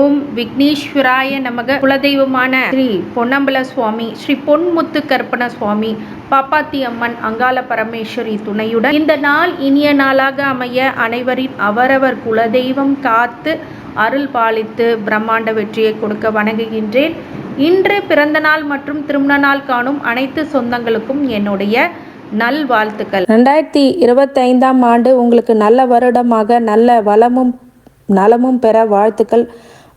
ஓம் விக்னேஸ்வராய நமக. குலதெய்வமான ஸ்ரீ பொன்னம்பல சுவாமி ஸ்ரீ பொன்முத்து கற்பன சுவாமி பாப்பாத்தி அம்மன் அங்காள பரமேஸ்வரி துணையுடன் இந்த நாள் இனிய நாளாக அமைய அனைவரின் அவரவர் குலதெய்வம் காத்து அருள் பாலித்து பிரம்மாண்ட வெற்றியை கொடுக்க வணங்குகின்றேன். இன்று பிறந்த நாள் மற்றும் திருமண நாள் காணும் அனைத்து சொந்தங்களுக்கும் என்னுடைய நல்வாழ்த்துக்கள். ரெண்டாயிரத்தி இருபத்தைந்தாம் ஆண்டு உங்களுக்கு நல்ல வருடமாக நல்ல வளமும் நலமும் பெற வாழ்த்துக்கள்.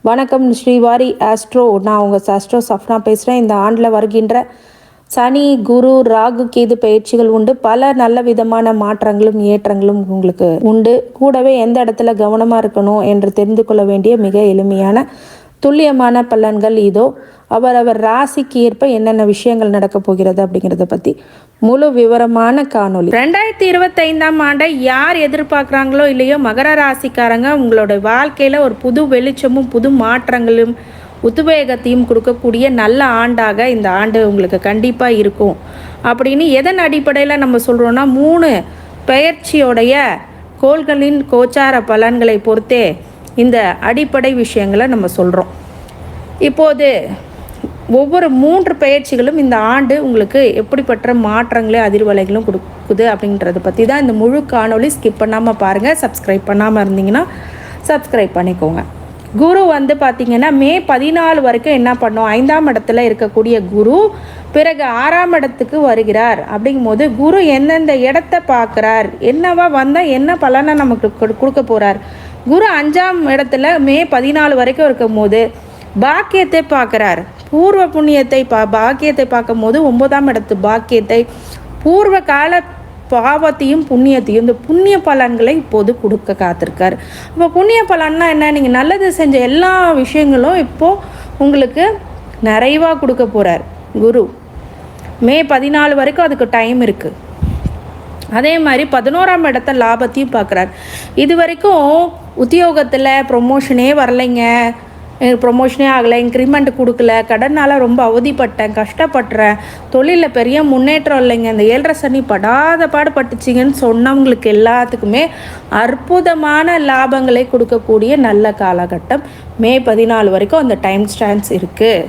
வணக்கம் ஸ்ரீவாரி ஆஸ்ட்ரோ நான் உங்கள் ஆஸ்ட்ரோ சஃப்னா பேசுகிறேன் இந்த ஆண்டில் வருகின்ற சனி குரு ராகு கேது பயிற்சிகள் உண்டு. பல நல்ல விதமான மாற்றங்களும் ஏற்றங்களும் உங்களுக்கு உண்டு. கூடவே எந்த இடத்துல கவனமாக இருக்கணும் என்று தெரிந்து கொள்ள வேண்டிய மிக எளிமையான துல்லியமான பலன்கள் இதோ. அவரவர் ராசிக்கு ஏற்ப என்னென்ன விஷயங்கள் நடக்க போகிறது அப்படிங்கிறத பற்றி முழு விவரமான காணொளி. ரெண்டாயிரத்தி இருபத்தைந்தாம் ஆண்டை யார் எதிர்பார்க்குறாங்களோ இல்லையோ மகர ராசிக்காரங்க உங்களோட வாழ்க்கையில் ஒரு புது வெளிச்சமும் புது மாற்றங்களும் உத்வேகத்தையும் கொடுக்கக்கூடிய நல்ல ஆண்டாக இந்த ஆண்டு உங்களுக்கு கண்டிப்பாக இருக்கும். அப்படின்னு எதன் அடிப்படையில் நம்ம சொல்கிறோன்னா மூணு பெயர்ச்சியோடைய கோள்களின் கோச்சார பலன்களை பொறுத்தே இந்த அடிப்படை விஷயங்களை நம்ம சொல்கிறோம் இப்போது ஒவ்வொரு மூன்று பயிற்சிகளும் இந்த ஆண்டு உங்களுக்கு எப்படிப்பட்ட மாற்றங்களே அதிர்வலைகளும் கொடுக்குது அப்படின்றத பற்றி தான் இந்த முழு காணொலி ஸ்கிப் பண்ணாமல் பாருங்கள் சப்ஸ்கிரைப் பண்ணாமல் இருந்தீங்கன்னா சப்ஸ்கிரைப் பண்ணிக்கோங்க. குரு வந்து பார்த்திங்கன்னா மே பதினாலு வரைக்கும் என்ன பண்ணோம்? ஐந்தாம் இடத்துல இருக்கக்கூடிய குரு பிறகு ஆறாம் இடத்துக்கு வருகிறார். அப்படிங்கும்போது குரு எந்தெந்த இடத்த பார்க்குறார்? என்னவா வந்தால் என்ன பலனை நமக்கு கொடு- கொடுக்க போகிறார் குரு அஞ்சாம் இடத்துல மே பதினாலு வரைக்கும் இருக்கும் போது பாக்கியத்தை பார்க்குறார். பூர்வ புண்ணியத்தை பா பாக்கியத்தை பார்க்கும்போது ஒன்பதாம் இடத்து பாக்கியத்தை பூர்வ கால பாவத்தையும் புண்ணியத்தையும் இந்த புண்ணிய பலன்களை இப்போது கொடுக்க காத்திருக்கார். இப்போ புண்ணிய பலன்னா என்ன? நீங்கள் நல்லது செஞ்ச எல்லா விஷயங்களும் இப்போது உங்களுக்கு நிறைவாக கொடுக்க போகிறார் குரு. மே பதினாலு வரைக்கும் அதுக்கு டைம் இருக்குது அதே மாதிரி பதினோராம் இடத்த லாபத்தையும் பார்க்குறாரு. இது வரைக்கும் உத்தியோகத்தில் ப்ரொமோஷனே வரலைங்க. எனக்கு ப்ரொமோஷனே ஆகலை இன்க்ரிமெண்ட் கொடுக்கல கடனால் ரொம்ப அவதிப்பட்டேன் கஷ்டப்படுறேன் தொழிலில் பெரிய முன்னேற்றம் இல்லைங்க. இந்த ஏழரை சனி படாத பாடுபட்டுச்சிங்கன்னு சொன்னவங்களுக்கு எல்லாத்துக்குமே அற்புதமான லாபங்களை கொடுக்கக்கூடிய நல்ல காலகட்டம். மே பதினாலு வரைக்கும் அந்த டைம் ஸ்டான்ஸ் இருக்குது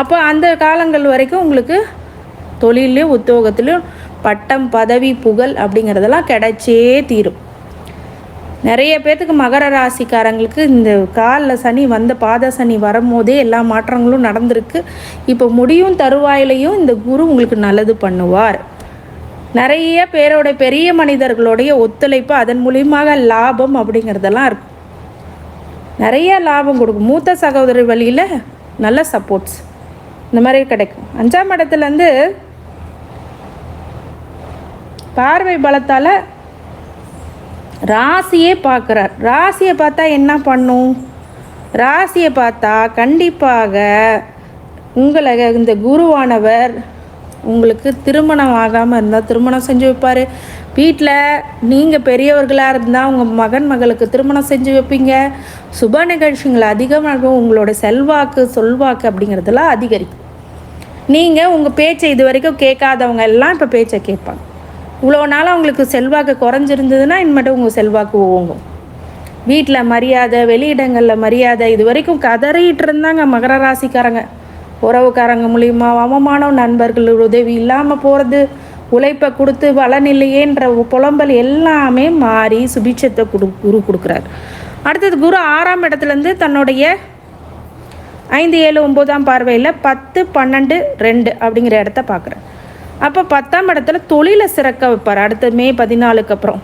அப்போ அந்த காலங்கள் வரைக்கும் உங்களுக்கு தொழிலையும் உத்தியோகத்திலையும் பட்டம் பதவி புகழ் அப்படிங்கிறதெல்லாம் கிடைச்சே தீரும். நிறைய பேர்த்துக்கு மகர ராசிக்காரங்களுக்கு இந்த காலில் சனி வந்த பாத சனி வரும்போதே எல்லா மாற்றங்களும் நடந்திருக்கு. இப்போ முடியும் தருவாயிலையும் இந்த குரு உங்களுக்கு நல்லது பண்ணுவார். நிறைய பேரோட பெரிய மனிதர்களுடைய ஒத்துழைப்பு அதன் மூலியமாக லாபம் அப்படிங்கிறதெல்லாம் இருக்கும். நிறைய லாபம் கொடுக்கும். மூத்த சகோதரி வழியில் நல்ல சப்போர்ட்ஸ் இந்த மாதிரி கிடைக்கும். அஞ்சாம் இடத்துலேருந்து பார்வை பலத்தால் ராசியே பார்க்குறார். ராசியை பார்த்தா என்ன பண்ணும்? ராசியை பார்த்தா கண்டிப்பாக உங்களை இந்த குருவானவர் உங்களுக்கு திருமணம் ஆகாமல் இருந்தால் திருமணம் செஞ்சு வைப்பார். வீட்டில் நீங்கள் பெரியவர்களாக இருந்தால் உங்கள் மகன் மகளுக்கு திருமணம் செஞ்சு வைப்பீங்க. சுப நிகழ்ச்சிகள் அதிகமாக உங்களோட செல்வாக்கு சொல்வாக்கு அப்படிங்கிறதெல்லாம் அதிகரிக்கும். நீங்கள் உங்கள் பேச்சை இது வரைக்கும் கேட்காதவங்க எல்லாம் இப்போ பேச்சை கேட்பாங்க. இவ்வளோ நாளாக உங்களுக்கு செல்வாக்கு குறைஞ்சிருந்ததுன்னா இனிமேட்டு உங்கள் செல்வாக்கு ஓங்கும். வீட்டில் மரியாதை வெளியிடங்களில் மரியாதை இது வரைக்கும் கதறிட்டு இருந்தாங்க மகர ராசிக்காரங்க. உறவுக்காரங்க மூலியமா அவமானம் நண்பர்கள் உதவி இல்லாமல் போகிறது உழைப்பை கொடுத்து பலன் இல்லையேன்ற புலம்பல் எல்லாமே மாறி சுபிட்சத்தை கொடு குரு கொடுக்குறாரு. அடுத்தது குரு ஆறாம் இடத்துலேருந்து தன்னுடைய ஐந்து ஏழு ஒம்போதாம் பார்வையில் பத்து பன்னெண்டு ரெண்டு அப்படிங்கிற இடத்த பார்க்குறேன் அப்போ பத்தாம் இடத்துல தொழிலை சிறக்க வைப்பார். அடுத்த மே பதினாலுக்கு அப்புறம்.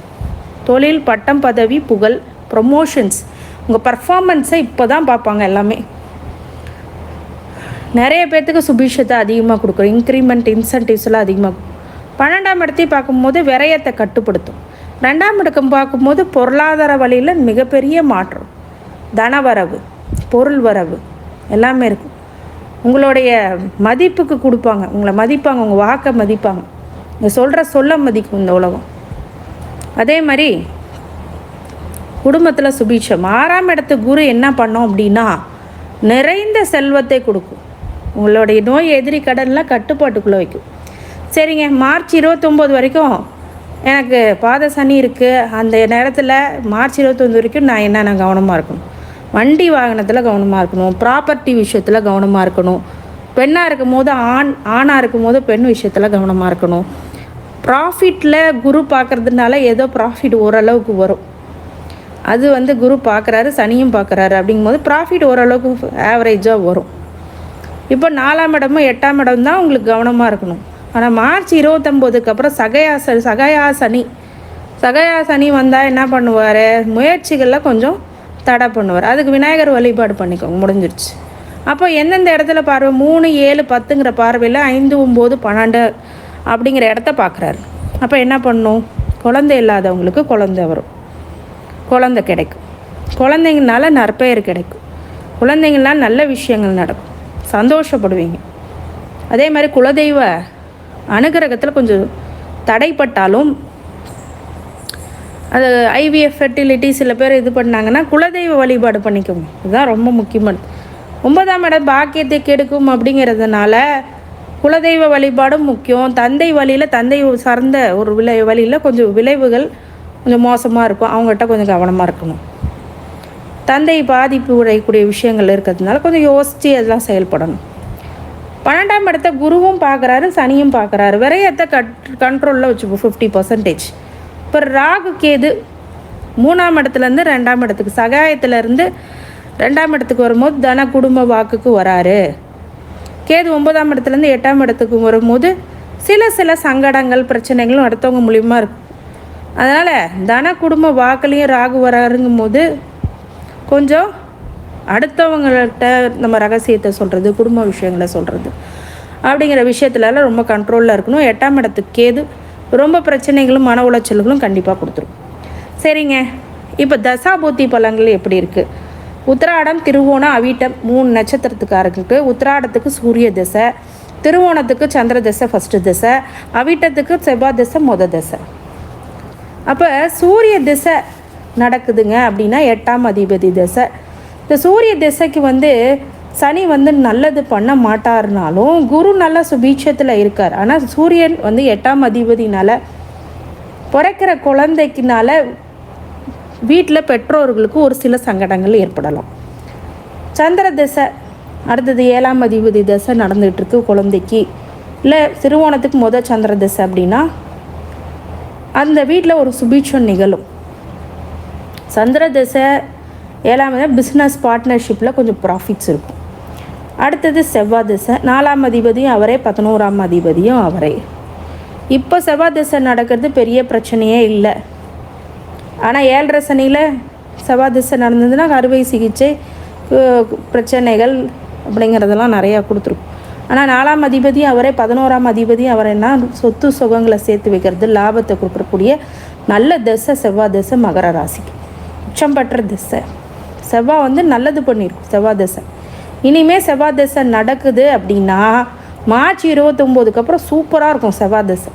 தொழில் பட்டம் பதவி புகழ் ப்ரொமோஷன்ஸ் உங்கள் பர்ஃபார்மன்ஸை இப்போ தான் பார்ப்பாங்க எல்லாமே. நிறைய பேர்த்துக்கு சுபிஷத்தை அதிகமாக கொடுக்குறோம். இன்க்ரிமெண்ட் இன்சென்டிவ்ஸ்லாம் அதிகமாக கொடுக்கும். பன்னெண்டாம் இடத்தையும் பார்க்கும்போது விரயத்தை கட்டுப்படுத்தும். ரெண்டாம் இடக்கம் பார்க்கும்போது பொருளாதார வழியில் மிகப்பெரிய மாற்றம். தனவரவு பொருள் வரவு எல்லாமே இருக்கும். உங்களுடைய மதிப்புக்கு கொடுப்பாங்க. உங்களை மதிப்பாங்க உங்கள் வாக்கை மதிப்பாங்க. நீங்கள் சொல்கிற சொல்ல மதிக்கும் இந்த உலகம். அதே மாதிரி குடும்பத்தில் சுபீட்சம் ஆறாம் இடத்து குரு என்ன பண்ணோம் அப்படின்னா நிறைந்த செல்வத்தை கொடுக்கும். உங்களுடைய நோய் எதிரி கடன்லாம் கட்டுப்பாட்டுக்குள்ளே வைக்கும். சரிங்க மார்ச் இருபத்தொம்போது வரைக்கும் எனக்கு பாத சனி இருக்குது அந்த நேரத்தில் மார்ச் இருபத்தொன்று வரைக்கும் நான் என்னென்ன கவனமாக இருக்கணும்? வண்டி வாகனத்தில் கவனமாக இருக்கணும். ப்ராப்பர்ட்டி விஷயத்தில் கவனமாக இருக்கணும். பெண்ணாக இருக்கும் போது ஆண் ஆணாக இருக்கும் போது பெண் விஷயத்தில் கவனமாக இருக்கணும். ப்ராஃபிட்டில் குரு பார்க்கறதுனால ஏதோ ப்ராஃபிட் ஓரளவுக்கு வரும். அது வந்து குரு பார்க்குறாரு சனியும் பார்க்குறாரு அப்படிங்கும்போது ப்ராஃபிட் ஓரளவுக்கு ஆவரேஜாக வரும். இப்போ நாலாம் இடமும் எட்டாம் இடம் தான் உங்களுக்கு கவனமாக இருக்கணும். ஆனால் மார்ச் இருபத்தொம்போதுக்கு அப்புறம் சகயா ச சகயா சனி. சகயா சனி வந்தால் என்ன பண்ணுவார்? முயற்சிகளில் கொஞ்சம் தடை பண்ணுவார். அதுக்கு விநாயகர் வழிபாடு பண்ணிக்கோங்க முடிஞ்சிருச்சு. அப்போ எந்தெந்த இடத்துல பார்வை? மூணு ஏழு பத்துங்கிற பார்வையில் ஐந்து ஒம்பது பன்னெண்டு அப்படிங்கிற இடத்த பார்க்குறாரு. அப்போ என்ன பண்ணும்? குழந்தை இல்லாதவங்களுக்கு குழந்தை வரும். குழந்தை கிடைக்கும். குழந்தைங்கனால நற்பெயர் கிடைக்கும். குழந்தைங்களால் நல்ல விஷயங்கள் நடக்கும். சந்தோஷப்படுவீங்க. அதே மாதிரி குலதெய்வ அனுகிரகத்தில் கொஞ்சம் தடைப்பட்டாலும் அது ஐவிஎஃப் ஃபெர்டிலிட்டி சில பேர் இது பண்ணாங்கன்னா குலதெய்வ வழிபாடு பண்ணிக்கோங்க இதுதான் ரொம்ப முக்கியமானது. ஒன்பதாம் இடம் பாக்கியத்தை கெடுக்கும் அப்படிங்கிறதுனால குலதெய்வ வழிபாடும் முக்கியம். தந்தை வழியில் தந்தை சார்ந்த ஒரு விளை வழியில் கொஞ்சம் விளைவுகள் கொஞ்சம் மோசமாக இருக்கும். அவங்ககிட்ட கொஞ்சம் கவனமாக இருக்கணும். தந்தை பாதிப்பு உடையக்கூடிய விஷயங்கள் இருக்கிறதுனால கொஞ்சம் யோசித்து அதெல்லாம் செயல்படணும். பன்னெண்டாம் இடத்த குருவும் பார்க்குறாரு சனியும் பார்க்குறாரு விரயத்தை கட் கண்ட்ரோலில் வச்சுப்போம். ஃபிஃப்டி பர்சன்டேஜ் இப்போ ராகு கேது மூணாம் இடத்துலேருந்து ரெண்டாம் இடத்துக்கு சகாயத்துலேருந்து ரெண்டாம் இடத்துக்கு வரும்போது தன குடும்ப வாக்குக்கு வராரு. கேது ஒன்பதாம் இடத்துலேருந்து எட்டாம் இடத்துக்கு வரும்போது சில சில சங்கடங்கள் பிரச்சனைகளும் அடுத்தவங்க மூலியமாக இருக்கும் அதனால் தன குடும்ப வாக்குலேயும் ராகு வராருங்கும் போது கொஞ்சம் அடுத்தவங்கள்ட்ட நம்ம ரகசியத்தை சொல்கிறது குடும்ப விஷயங்களை சொல்கிறது அப்படிங்கிற விஷயத்துலலாம் ரொம்ப கண்ட்ரோலில் இருக்கணும். எட்டாம் இடத்துக்கு கேது ரொம்ப பிரச்சனைகளும் மன உளைச்சல்களும் கண்டிப்பாக கொடுத்துரும். சரிங்க. இப்போ தசாபூத்தி பழங்கள் எப்படி இருக்குது உத்திராடம் திருவோணம் அவிட்டம் மூணு நட்சத்திரத்துக்காரர்களுக்கு உத்திராடத்துக்கு சூரிய திசை திருவோணத்துக்கு சந்திர திசை ஃபஸ்ட்டு திசை அவிட்டத்துக்கு செவ்வாய் திசை மொத திசை. அப்போ சூரிய திசை நடக்குதுங்க அப்படின்னா எட்டாம் அதிபதி திசை. இந்த சூரிய திசைக்கு வந்து சனி வந்து நல்லது பண்ண மாட்டாருனாலும் குரு நல்ல சுபீட்சத்தில் இருக்கார். ஆனால் சூரியன் வந்து எட்டாம் அதிபதினால் பிறக்கிற குழந்தைக்குனால வீட்டில் பெற்றோர்களுக்கு ஒரு சில சங்கடங்கள் ஏற்படலாம். சந்திர திசை அடுத்தது ஏழாம் அதிபதி திசை நடந்துகிட்ருக்கு குழந்தைக்கு. இல்லை திருவோணத்துக்கு முத சந்திர திசை அப்படின்னா அந்த வீட்டில் ஒரு சுபீட்சம் நிகழும். சந்திர திசை ஏழாம் பிஸ்னஸ் பார்ட்னர்ஷிப்பில் கொஞ்சம் ப்ராஃபிட்ஸ் இருக்கும். அடுத்தது செவ்வாய் திசை. நாலாம் அதிபதியும் அவரே பதினோராம் அதிபதியும் அவரே. இப்போ செவ்வாய் திசை நடக்கிறது பெரிய பிரச்சனையே இல்லை. ஆனால் ஏழரை சனியில் செவ்வாய் திசை நடந்ததுன்னா அறுவை சிகிச்சை பிரச்சனைகள் அப்படிங்கிறதெல்லாம் நிறையா கொடுத்துருக்கும். ஆனால் நாலாம் அதிபதி அவரே பதினோராம் அதிபதி அவர் என்ன சொத்து சுகங்களை சேர்த்து வைக்கிறது லாபத்தை கொடுக்கக்கூடிய நல்ல திசை செவ்வாய் திசை மகர ராசிக்கு. உச்சம் பெற்ற திசை. செவ்வாய் வந்து நல்லது பண்ணியிருக்கும் செவ்வாய் திசை. இனிமேல் செவ்வாய் தசை நடக்குது அப்படின்னா மார்ச் இருபத்தொம்போதுக்கு அப்புறம் சூப்பராக இருக்கும் செவ்வாய் தசை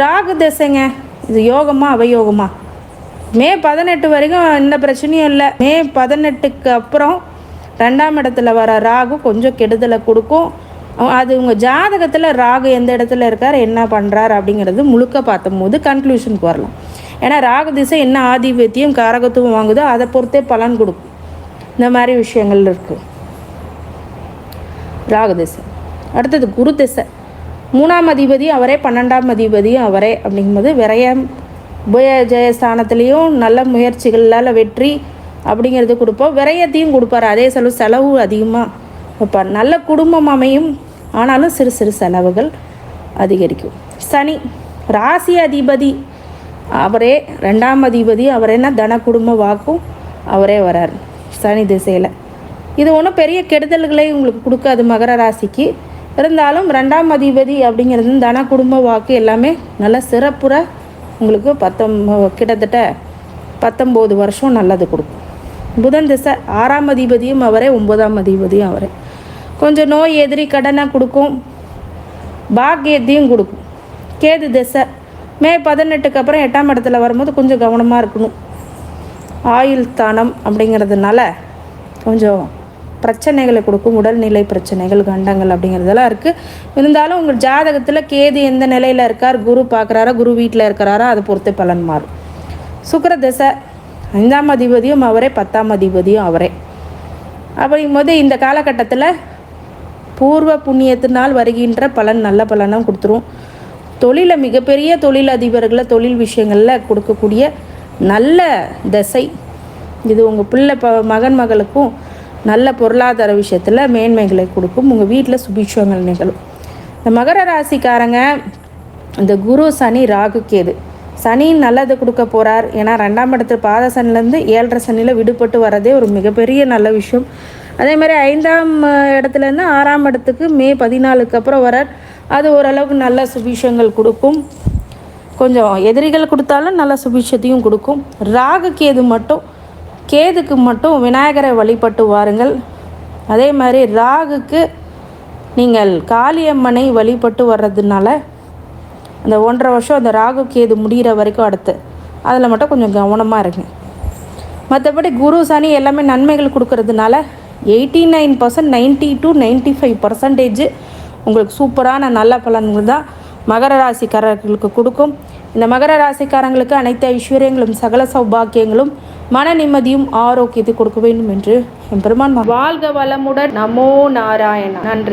ராகு திசைங்க இது யோகமா அவயோகமா? மே பதினெட்டு வரைக்கும் எந்த பிரச்சனையும் இல்லை. மே பதினெட்டுக்கு அப்புறம் ரெண்டாம் இடத்துல வர ராகு கொஞ்சம் கெடுதலை கொடுக்கும். அது உங்கள் ஜாதகத்தில் ராகு எந்த இடத்துல இருக்கார் என்ன பண்ணுறார் அப்படிங்கிறது முழுக்க பார்த்தம்போது கன்க்ளூஷனுக்கு வரலாம். ஏன்னா ராகு திசை என்ன ஆதிபத்தியம் காரகத்துவம் வாங்குதோ அதை பொறுத்தே பலன் கொடுக்கும். இந்த மாதிரி விஷயங்கள் இருக்குது ராகதிசை. அடுத்தது குரு திசை மூணாம் அதிபதி அவரே பன்னெண்டாம் அதிபதியும் அவரே அப்படிங்கும்போது விரயம் உபய ஜெயஸ்தானத்துலேயும் நல்ல முயற்சிகளால் வெற்றி அப்படிங்கிறது கொடுப்போம். விரயத்தையும் கொடுப்பாரு. அதே செலவு செலவு அதிகமாக வைப்பார். நல்ல குடும்பம் அமையும். ஆனாலும் சிறு சிறு செலவுகள் அதிகரிக்கும். சனி ராசி அதிபதி அவரே ரெண்டாம் அதிபதி அவரேன்னா தன குடும்ப வாக்கும் அவரே வரார். சனி திசையில். இது ஒன்றும் பெரிய கெடுதல்களை உங்களுக்கு கொடுக்காது மகர ராசிக்கு. இருந்தாலும் ரெண்டாம் அதிபதி அப்படிங்கிறது தன குடும்ப வாக்கு எல்லாமே நல்ல சிறப்புற உங்களுக்கு பத்தொம் கிட்டத்தட்ட பத்தொம்போது வருஷம் நல்லது கொடுக்கும். புதன் திசை ஆறாம் அதிபதியும் அவரே ஒன்பதாம் அதிபதியும் அவரே. கொஞ்சம் நோய் எதிரி கடனை கொடுக்கும். பாக்கியத்தையும் கொடுக்கும். கேது திசை மே பதினெட்டுக்கு அப்புறம் எட்டாம் இடத்துல வரும்போது கொஞ்சம் கவனமாக இருக்கணும். ஆயுள் தானம் அப்படிங்கிறதுனால கொஞ்சம் பிரச்சனைகளை கொடுக்கும் உடல்நிலை பிரச்சனைகள் கண்டங்கள் அப்படிங்கிறதெல்லாம் இருக்குது இருந்தாலும் உங்கள் ஜாதகத்தில் கேது எந்த நிலையில் இருக்கார்? குரு பார்க்குறாரா? குரு வீட்டில் இருக்கிறாரா? அதை பொறுத்து பலன் மாறும். சுக்கர திசை ஐந்தாம் அதிபதியும் அவரே பத்தாம் அதிபதியும் அவரே. அப்படிங்கும்போது இந்த காலகட்டத்தில் பூர்வ புண்ணியத்தினால் வருகின்ற பலன் நல்ல பலனும் கொடுத்துரும். தொழிலை மிகப்பெரிய தொழில் அதிபர்களை தொழில் விஷயங்களில் கொடுக்கக்கூடிய நல்ல திசை. இது உங்கள் பிள்ளை ப மகன் மகளுக்கும் நல்ல பொருளாதார விஷயத்தில் மேன்மைகளை கொடுக்கும். உங்கள் வீட்டில் சுபிட்சங்கள் நிகழும். இந்த மகர ராசிக்காரங்க இந்த குரு சனி ராகு கேது. சனி நல்லது கொடுக்க போகிறார் ஏன்னா ரெண்டாம் இடத்து பாத சனிலேருந்து ஏழரை சனியில் விடுபட்டு வரதே ஒரு மிகப்பெரிய நல்ல விஷயம். அதே மாதிரி ஐந்தாம் இடத்துலேருந்து ஆறாம் இடத்துக்கு மே பதினாலுக்கு அப்புறம் வரார் அது ஓரளவுக்கு நல்ல சுபிஷங்கள் கொடுக்கும். கொஞ்சம் எதிரிகள் கொடுத்தாலும் நல்ல சுபிஷத்தையும் கொடுக்கும். ராகு கேது மட்டும் கேதுக்கு மட்டும் விநாயகரை வழிபட்டு வாருங்கள். அதே மாதிரி ராகுக்கு நீங்கள் காளியம்மனை வழிபட்டு வர்றதுனால அந்த ஒன்றரை வருஷம் அந்த ராகு கேது முடிகிற வரைக்கும் அடுத்து. அதில் மட்டும் கொஞ்சம் கவனமாக இருங்க. மற்றபடி குரு சனி எல்லாமே நன்மைகள் கொடுக்கறதுனால eighty nine percent ninety to ninety five percentage உங்களுக்கு சூப்பரான நல்ல பலன்கள் தான். மகர ராசிக்காரர்களுக்கு கொடுக்கும். இந்த மகர ராசிக்காரங்களுக்கு அனைத்து ஐஸ்வர்யங்களும் சகல சௌபாக்கியங்களும் மன நிம்மதியும் ஆரோக்கியத்தை கொடுக்க வேண்டும் என்று என் பெருமான் வாழ்க வளமுடன். நமோ நாராயணன் நன்றி.